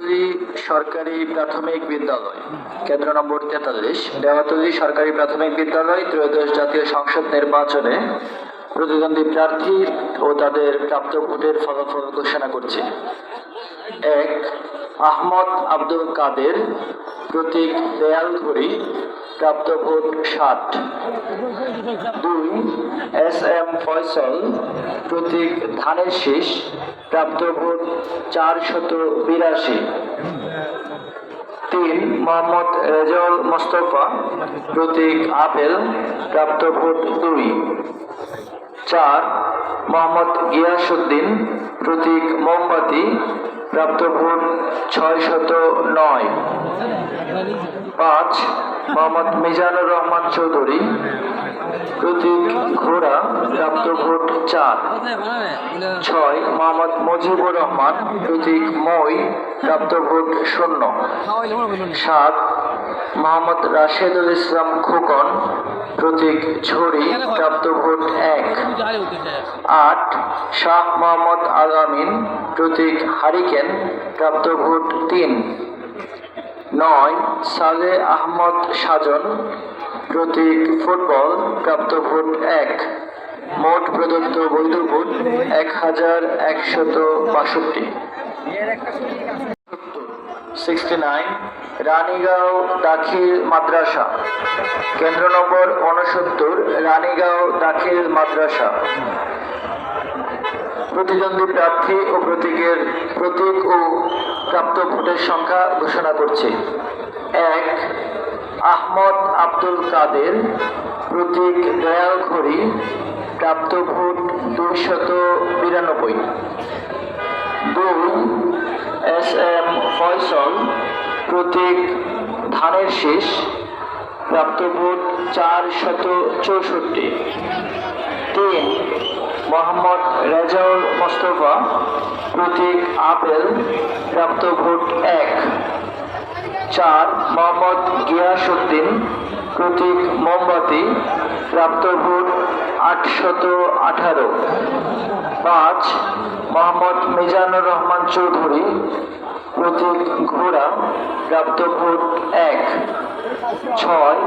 দেওয়াতলী সরকারি প্রাথমিক বিদ্যালয়। কেন্দ্র নম্বর তেতাল্লিশ, দেওয়াতলী সরকারি প্রাথমিক বিদ্যালয়, ত্রয়োদশ জাতীয় সংসদ নির্বাচনে প্রতিদ্বন্দ্বী প্রার্থী ও তাদের প্রাপ্ত ভোটের ফলাফল ঘোষণা করছে। এক, আহমদ আব্দুল কাদের প্রতীক দেয়াল ঘড়ি প্রাপ্ত ভোট ষাট। দুই, এস এম ফয়সল প্রতীক ধানের শীষ প্রাপ্ত ভোট চারশত বিরাশি। তিন, মোহাম্মদ রেজাউল মোস্তফা প্রতীক আপেল প্রাপ্ত ভোট দুই। চার, মোহাম্মদ গিয়াসুদ্দিন প্রতীক মোমবাতি প্রাপ্ত ভোট ছয় শত নয়। পাঁচ মোহাম্মদ মিজানুর রহমান চৌধুরী, প্রতীক ঘোড়া, প্রাপ্ত ভোট চার। ছয়, মোহাম্মদ মুজিবুর রহমান, প্রতীক মই, প্রাপ্ত ভোট শূন্য। সাত, মোহাম্মদ রাশেদুল ইসলাম খোকন, প্রতীক ঝড়ি প্রাপ্ত ভোট এক। আট, শাহ মোহাম্মদ আল আমিন, প্রতীক হারিকেন, প্রাপ্ত ভোট তিন। নয়, সালে আহমদ সাজন প্রতীক ফুটবল প্রাপ্ত ভোট এক। মোট প্রদত্ত বৈধ ভোট এক হাজার একশত বাষট্টি। সিক্সটি নাইন রানীগাঁও দাখিল মাদ্রাসা। কেন্দ্র নম্বর উনসত্তর রানীগাঁও দাখিল মাদ্রাসা। প্রতিদ্বন্দ্বী প্রার্থী ও প্রতীকের প্রতীক ও প্রাপ্ত ভোটের সংখ্যা ঘোষণা করছে। এক, আহমদ আব্দুল কাদের, প্রতীক দয়াল ঘড়ি, প্রাপ্ত ভোট দুইশত বিরানব্বই। দুই, এস এম ফয়সল, প্রতীক ধানের শীষ, প্রাপ্ত ভোট চার শত চৌষট্টি। তিন মোহাম্মদ রেজাউল মোস্তফা, প্রতীক আপেল প্রাপ্ত ভোট এক। চার, মোহাম্মদ গিয়াসুদ্দিন প্রতীক মোমবাতি, প্রাপ্ত ভোট আটশত আঠারো। পাঁচ, মোহাম্মদ মিজানুর রহমান চৌধুরী, প্রতীক ঘোড়া, প্রাপ্ত ভোট এক। ছয়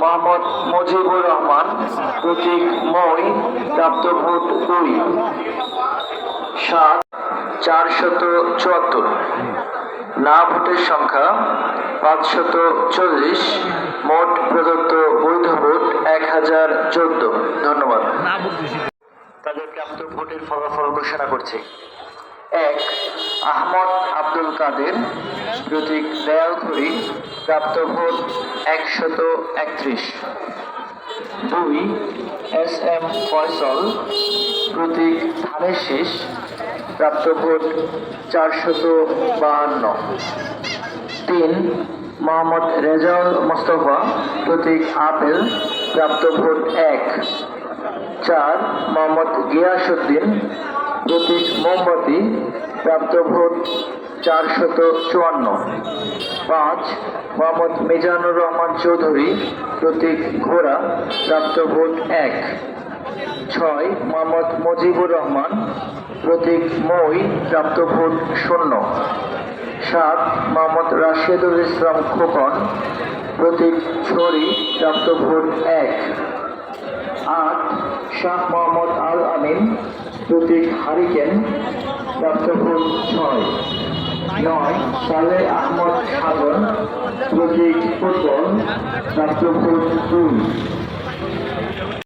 মোহাম্মদ মুজিবুর রহমান প্রতীক মই প্রাপ্ত ভোট দুই সাত চারশত চুয়াত্তর। না ভোটের সংখ্যা পাঁচশত চল্লিশ মোট প্রদত্ত বৈধ ভোট এক হাজার চোদ্দ। ধন্যবাদ। তাদের প্রাপ্ত ভোটের ফলাফল ঘোষণা করছে। এক আহমদ আব্দুল কাদের প্রতীক দয়ালঘড়ি প্রাপ্ত ভোট একশত একত্রিশ। দুই, এস এম ফয়সল প্রতীক ধানের শীষ, প্রাপ্ত ভোট চারশত বাহান্ন। তিন, মোহাম্মদ রেজাউল মোস্তফা প্রতীক আপেল, প্রাপ্ত ভোট এক। চার, মোহাম্মদ গিয়াসুদ্দিন প্রতীক মোমবাতি প্রাপ্ত ভোট চারশত চুয়ান্ন। পাঁচ, মোহাম্মদ মিজানুর রহমান চৌধুরী প্রতীক ঘোড়া প্রাপ্ত ভোট এক। ছয়, মোহাম্মদ মুজিবুর রহমান প্রতীক মই প্রাপ্ত ভোট শূন্য। সাত, মোহাম্মদ রাশেদুল ইসলাম খোকন প্রতীক ছড়ি প্রাপ্ত ভোট এক। আট, শাহ মোহাম্মদ আল আমিন প্রতীক হারিকেন ভোট ছয়। নয় সালে আহমদ সাধন প্রতীক ফুটবল প্রাপ্ত দুই।